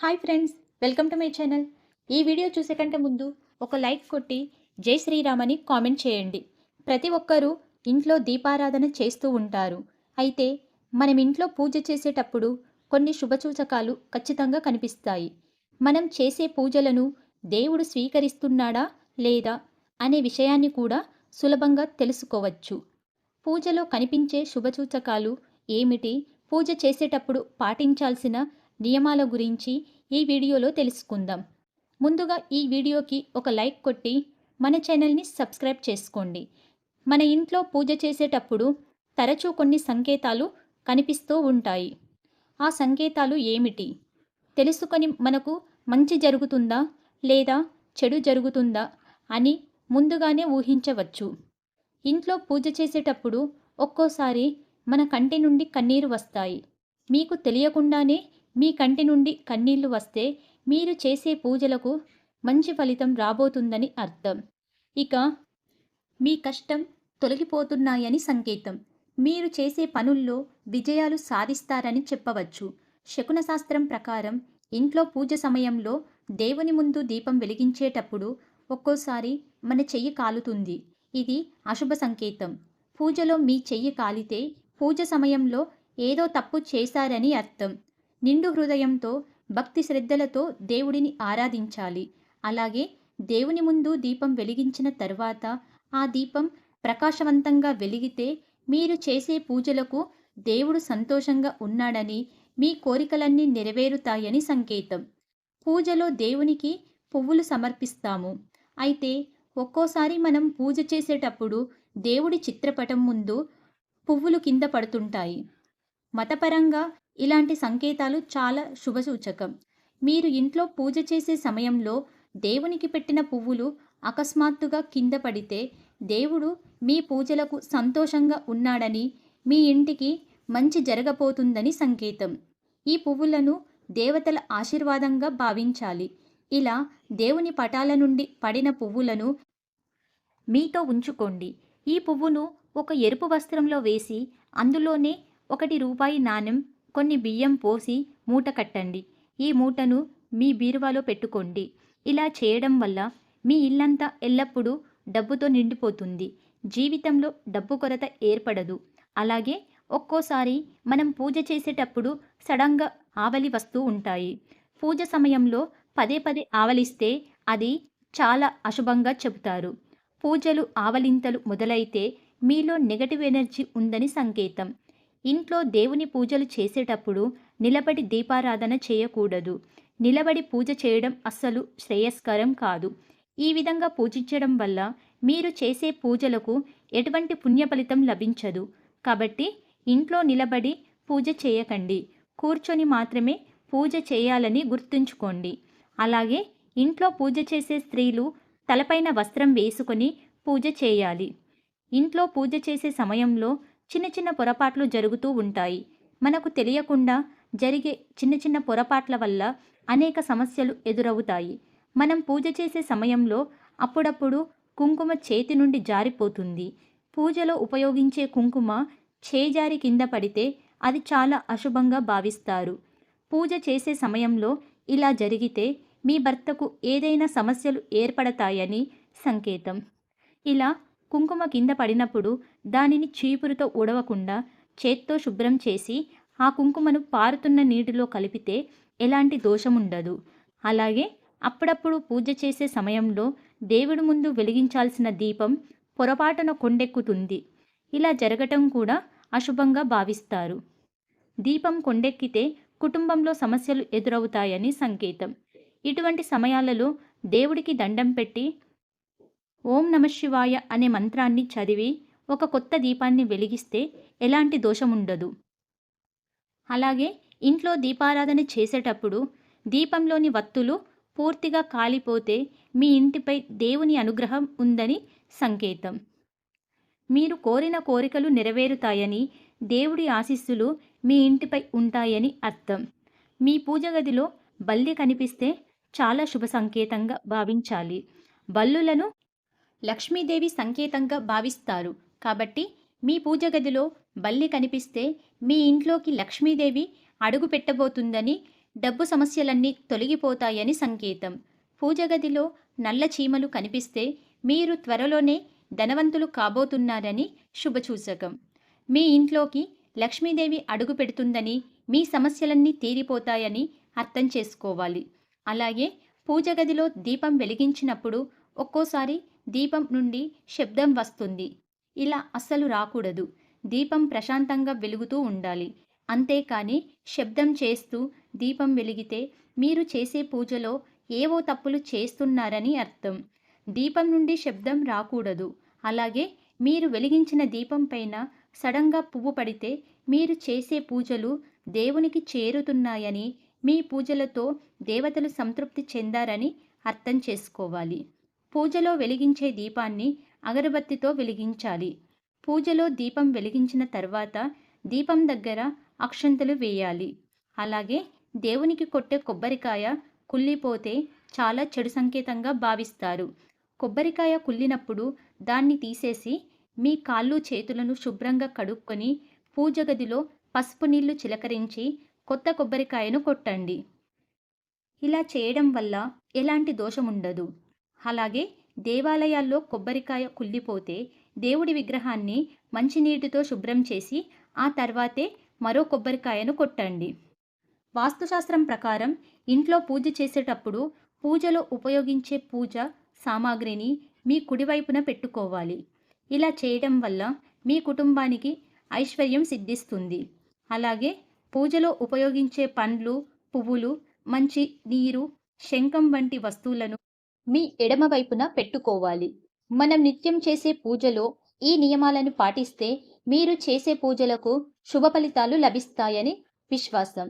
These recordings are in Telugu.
Hi friends welcome to my channel. ఈ వీడియో చూసే కంటే ముందు ఒక లైక్ కొట్టి జై శ్రీరామ్ అని కామెంట్ చేయండి. ప్రతి ఒక్కరూ ఇంట్లో దీపారాధన చేస్తూ ఉంటారు. అయితే మనం ఇంట్లో పూజ చేసేటప్పుడు కొన్ని శుభసూచకాలు ఖచ్చితంగా కనిపిస్తాయి. మనం చేసే పూజలను దేవుడు స్వీకరిస్తున్నాడా లేదా అనే విషయాన్ని కూడా సులభంగా తెలుసుకోవచ్చు. పూజలో కనిపించే శుభసూచకాలు ఏమిటి? పూజ చేసేటప్పుడు పాటించాల్సిన నియమాల గురించి ఈ వీడియోలో తెలుసుకుందాం. ముందుగా ఈ వీడియోకి ఒక లైక్ కొట్టి మన ఛానల్ని సబ్స్క్రైబ్ చేసుకోండి. మన ఇంట్లో పూజ చేసేటప్పుడు తరచూ కొన్ని సంకేతాలు కనిపిస్తూ ఉంటాయి. ఆ సంకేతాలు ఏమిటి? తెలుసుకొని మనకు మంచి జరుగుతుందా లేదా చెడు జరుగుతుందా అని ముందుగానే ఊహించవచ్చు. ఇంట్లో పూజ చేసేటప్పుడు ఒక్కోసారి మన కంటి నుండి కన్నీరు వస్తాయి. మీకు తెలియకుండానే మీ కంటి నుండి కన్నీళ్ళు వస్తే మీరు చేసే పూజలకు మంచి ఫలితం రాబోతుందని అర్థం. ఇక మీ కష్టం తొలగిపోతున్నాయని సంకేతం. మీరు చేసే పనుల్లో విజయాలు సాధిస్తారని చెప్పవచ్చు. శకున శాస్త్రం ప్రకారం ఇంట్లో పూజ సమయంలో దేవుని ముందు దీపం వెలిగించేటప్పుడు ఒక్కోసారి మన చెయ్యి కాలుతుంది. ఇది అశుభ సంకేతం. పూజలో మీ చెయ్యి కాలితే పూజ సమయంలో ఏదో తప్పు చేశారని అర్థం. నిండు హృదయంతో భక్తి శ్రద్ధలతో దేవుడిని ఆరాధించాలి. అలాగే దేవుని ముందు దీపం వెలిగించిన తర్వాత ఆ దీపం ప్రకాశవంతంగా వెలిగితే మీరు చేసే పూజలకు దేవుడు సంతోషంగా ఉన్నాడని మీ కోరికలన్నీ నెరవేరుతాయని సంకేతం. పూజలో దేవునికి పువ్వులు సమర్పిస్తాము. అయితే ఒక్కోసారి మనం పూజ చేసేటప్పుడు దేవుడి చిత్రపటం ముందు పువ్వులు కింద పడుతుంటాయి. మతపరంగా ఇలాంటి సంకేతాలు చాలా శుభసూచకం. మీరు ఇంట్లో పూజ చేసే సమయంలో దేవునికి పెట్టిన పువ్వులు అకస్మాత్తుగా కింద పడితే దేవుడు మీ పూజలకు సంతోషంగా ఉన్నాడని మీ ఇంటికి మంచి జరగబోతుందని సంకేతం. ఈ పువ్వులను దేవతల ఆశీర్వాదంగా భావించాలి. ఇలా దేవుని పటాల నుండి పడిన పువ్వులను మీతో ఉంచుకోండి. ఈ పువ్వును ఒక ఎరుపు వస్త్రంలో వేసి అందులోనే ఒకటి రూపాయి నాణెం కొన్ని బియ్యం పోసి మూట కట్టండి. ఈ మూటను మీ బీరువాలో పెట్టుకోండి. ఇలా చేయడం వల్ల మీ ఇల్లంతా ఎల్లప్పుడూ డబ్బుతో నిండిపోతుంది. జీవితంలో డబ్బు కొరత ఏర్పడదు. అలాగే ఒక్కోసారి మనం పూజ చేసేటప్పుడు సడన్గా ఆవలి వస్తూ ఉంటాయి. పూజ సమయంలో పదే పదే ఆవలిస్తే అది చాలా అశుభంగా చెబుతారు. పూజలు ఆవలింతలు మొదలైతే మీలో నెగటివ్ ఎనర్జీ ఉందని సంకేతం. ఇంట్లో దేవుని పూజలు చేసేటప్పుడు నిలబడి దీపారాధన చేయకూడదు. నిలబడి పూజ చేయడం అస్సలు శ్రేయస్కరం కాదు. ఈ విధంగా పూజించడం వల్ల మీరు చేసే పూజలకు ఎటువంటి పుణ్య ఫలితం లభించదు. కాబట్టి ఇంట్లో నిలబడి పూజ చేయకండి. కూర్చొని మాత్రమే పూజ చేయాలని గుర్తుంచుకోండి. అలాగే ఇంట్లో పూజ చేసే స్త్రీలు తలపైన వస్త్రం వేసుకొని పూజ చేయాలి. ఇంట్లో పూజ చేసే సమయంలో చిన్న చిన్న పొరపాట్లు జరుగుతూ ఉంటాయి. మనకు తెలియకుండా జరిగే చిన్న చిన్న పొరపాట్ల వల్ల అనేక సమస్యలు ఎదురవుతాయి. మనం పూజ చేసే సమయంలో అప్పుడప్పుడు కుంకుమ చేతి నుండి జారిపోతుంది. పూజలో ఉపయోగించే కుంకుమ చేజారి కింద పడితే అది చాలా అశుభంగా భావిస్తారు. పూజ చేసే సమయంలో ఇలా జరిగితే మీ భర్తకు ఏదైనా సమస్యలు ఏర్పడతాయని సంకేతం. ఇలా కుంకుమ కింద పడినప్పుడు దానిని చీపురుతో ఉడవకుండా చేత్తో శుభ్రం చేసి ఆ కుంకుమను పారుతున్న నీటిలో కలిపితే ఎలాంటి దోషముండదు. అలాగే అప్పుడప్పుడు పూజ చేసే సమయంలో దేవుడి ముందు వెలిగించాల్సిన దీపం పొరపాటున కొండెక్కుతుంది. ఇలా జరగటం కూడా అశుభంగా భావిస్తారు. దీపం కొండెక్కితే కుటుంబంలో సమస్యలు ఎదురవుతాయని సంకేతం. ఇటువంటి సమయాలలో దేవుడికి దండం పెట్టి ఓం నమశివాయ అనే మంత్రాన్ని చదివి ఒక కొత్త దీపాన్ని వెలిగిస్తే ఎలాంటి దోషముండదు. అలాగే ఇంట్లో దీపారాధన చేసేటప్పుడు దీపంలోని వత్తులు పూర్తిగా కాలిపోతే మీ ఇంటిపై దేవుని అనుగ్రహం ఉందని సంకేతం. మీరు కోరిన కోరికలు నెరవేరుతాయని దేవుడి ఆశీస్సులు మీ ఇంటిపై ఉంటాయని అర్థం. మీ పూజ గదిలో బల్లి కనిపిస్తే చాలా శుభ సంకేతంగా భావించాలి. బల్లులను లక్ష్మీదేవి సంకేతంగా భావిస్తారు. కాబట్టి మీ పూజ గదిలో బల్లి కనిపిస్తే మీ ఇంట్లోకి లక్ష్మీదేవి అడుగు పెట్టబోతుందని డబ్బు సమస్యలన్నీ తొలగిపోతాయని సంకేతం. పూజ గదిలో నల్ల చీమలు కనిపిస్తే మీరు త్వరలోనే ధనవంతులు కాబోతున్నారని శుభసూచకం. మీ ఇంట్లోకి లక్ష్మీదేవి అడుగు పెడుతుందని మీ సమస్యలన్నీ తీరిపోతాయని అర్థం చేసుకోవాలి. అలాగే పూజ గదిలో దీపం వెలిగించినప్పుడు ఒక్కోసారి దీపం నుండి శబ్దం వస్తుంది. ఇలా అస్సలు రాకూడదు. దీపం ప్రశాంతంగా వెలుగుతూ ఉండాలి. అంతేకాని శబ్దం చేస్తూ దీపం వెలిగితే మీరు చేసే పూజలో ఏవో తప్పులు చేస్తున్నారని అర్థం. దీపం నుండి శబ్దం రాకూడదు. అలాగే మీరు వెలిగించిన దీపం పైన సడన్గా పువ్వు పడితే మీరు చేసే పూజలు దేవునికి చేరుతున్నాయని మీ పూజలతో దేవతలు సంతృప్తి చెందారని అర్థం చేసుకోవాలి. పూజలో వెలిగించే దీపాన్ని అగరబత్తితో వెలిగించాలి. పూజలో దీపం వెలిగించిన తర్వాత దీపం దగ్గర అక్షంతలు వేయాలి. అలాగే దేవునికి కొట్టే కొబ్బరికాయ కుళ్ళిపోతే చాలా చెడు సంకేతంగా భావిస్తారు. కొబ్బరికాయ కుళ్ళినప్పుడు దాన్ని తీసేసి మీ కాళ్ళు చేతులను శుభ్రంగా కడుక్కొని పూజ గదిలో పసుపు నీళ్ళు చిలకరించి కొత్త కొబ్బరికాయను కొట్టండి. ఇలా చేయడం వల్ల ఎలాంటి దోషం ఉండదు అలాగే దేవాలయాల్లో కొబ్బరికాయ కుళ్ళిపోతే దేవుడి విగ్రహాన్ని మంచినీటితో శుభ్రం చేసి ఆ తర్వాతే మరో కొబ్బరికాయను కొట్టండి. వాస్తుశాస్త్రం ప్రకారం ఇంట్లో పూజ చేసేటప్పుడు పూజలో ఉపయోగించే పూజ సామాగ్రిని మీ కుడివైపున పెట్టుకోవాలి. ఇలా చేయడం వల్ల మీ కుటుంబానికి ఐశ్వర్యం సిద్ధిస్తుంది. అలాగే పూజలో ఉపయోగించే పండ్లు పువ్వులు మంచి నీరు శంఖం వంటి వస్తువులను మీ ఎడమ వైపున పెట్టుకోవాలి. మనం నిత్యం చేసే పూజలో ఈ నియమాలను పాటిస్తే మీరు చేసే పూజలకు శుభ ఫలితాలు లభిస్తాయని విశ్వాసం.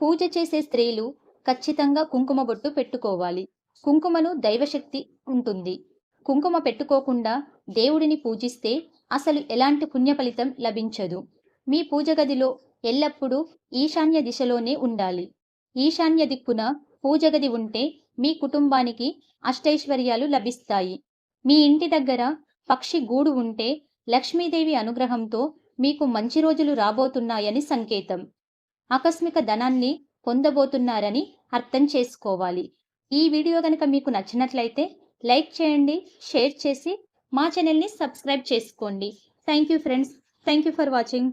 పూజ చేసే స్త్రీలు ఖచ్చితంగా కుంకుమ బొట్టు పెట్టుకోవాలి. కుంకుమను దైవశక్తి ఉంటుంది. కుంకుమ పెట్టుకోకుండా దేవుడిని పూజిస్తే అసలు ఎలాంటి పుణ్య ఫలితం లభించదు. మీ పూజ గదిలో ఎల్లప్పుడూ ఈశాన్య దిశలోనే ఉండాలి. ఈశాన్య దిక్కున పూజ గది ఉంటే మీ కుటుంబానికి అష్టైశ్వర్యాలు లభిస్తాయి. మీ ఇంటి దగ్గర పక్షి గూడు ఉంటే లక్ష్మీదేవి అనుగ్రహంతో మీకు మంచి రోజులు రాబోతున్నాయని సంకేతం. ఆకస్మిక ధనాన్ని పొందబోతున్నారని అర్థం చేసుకోవాలి. ఈ వీడియో కనుక మీకు నచ్చినట్లయితే లైక్ చేయండి షేర్ చేసి మా ఛానల్ని సబ్స్క్రైబ్ చేసుకోండి. Thank you friends. Thank you for watching.